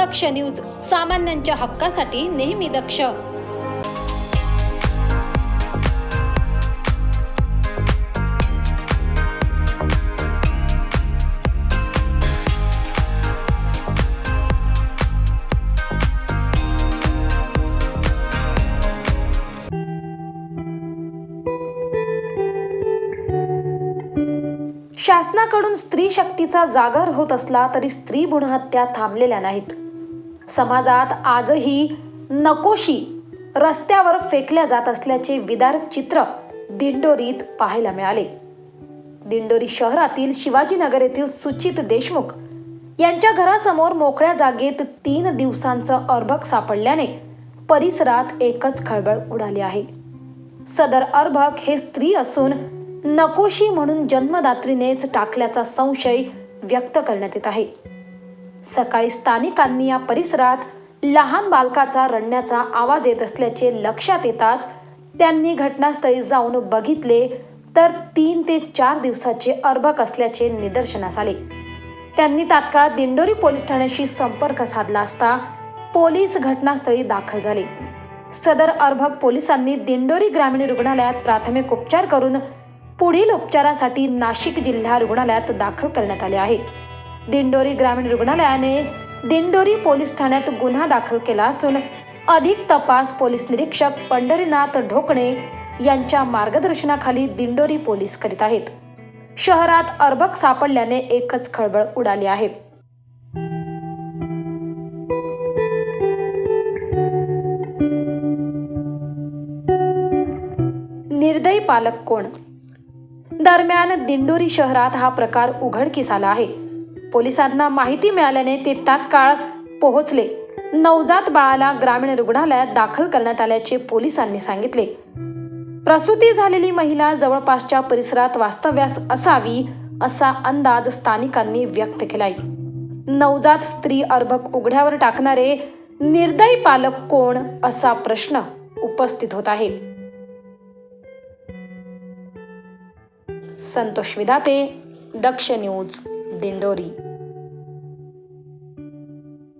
दक्ष news सामान्यांच्या हक्कासाठी नेहमी दक्ष. शासनाकडून स्त्री शक्तीचा जागर होत असला तरी स्त्री भ्रूणहत्या थांबलेल्या नाहीत. समाजात आजही नकोशी रस्त्यावर फेकल्या जात असल्याचे विदारक चित्र दिंडोरीत पाहायला मिळाले. दिंडोरी शहरातील शिवाजीनगर येथील सुचित देशमुख यांच्या घरासमोर मोकळ्या जागेत तीन दिवसांचं अर्भक सापडल्याने परिसरात एकच खळबळ उडाली आहे. सदर अर्भक हे स्त्री असून नकोशी म्हणून जन्मदात्रीनेच टाकल्याचा संशय व्यक्त करण्यात येत आहे. सकाळी स्थानिकांनी या परिसरात लहान बालकाचा रडण्याचा आवाज येत असल्याचे लक्षात येताच त्यांनी घटनास्थळी जाऊन बघितले तर तीन ते चार दिवसाचे अर्भक असल्याचे निदर्शनास आले. त्यांनी तात्काळ दिंडोरी पोलीस ठाण्याशी संपर्क साधला असता पोलीस घटनास्थळी दाखल झाले. सदर अर्भक पोलिसांनी दिंडोरी ग्रामीण रुग्णालयात प्राथमिक उपचार करून पुढील उपचारासाठी नाशिक जिल्हा रुग्णालयात दाखल करण्यात आले आहे. दिंडोरी ग्रामीण रुग्णालयाने दिंडोरी पोलीस ठाण्यात गुन्हा दाखल केला असून अधिक तपास पोलीस निरीक्षक पंढरीनाथ ढोकणे यांच्या मार्गदर्शनाखाली दिंडोरी पोलीस करीत आहेत. शहरात अर्भक सापडल्याने एकच खळबळ उडाली आहे. निर्दयी पालक कोण? दरम्यान दिंडोरी शहरात हा प्रकार उघडकीस आला आहे. पोलिसांना माहिती मिळाल्याने ते तात्काळ पोहोचले. नवजात बाळाला ग्रामीण रुग्णालयात दाखल करण्यात आल्याचे पोलिसांनी सांगितले. प्रसूती झालेली महिला जवळपासच्या परिसरात वास्तव्यास असावी असा अंदाज स्थानिकांनी व्यक्त केलाय. नवजात स्त्री अर्भक उघड्यावर टाकणारे निर्दयी पालक कोण असा प्रश्न उपस्थित होत आहे. संतोष विधाते दक्ष न्यूज. दिंडोरी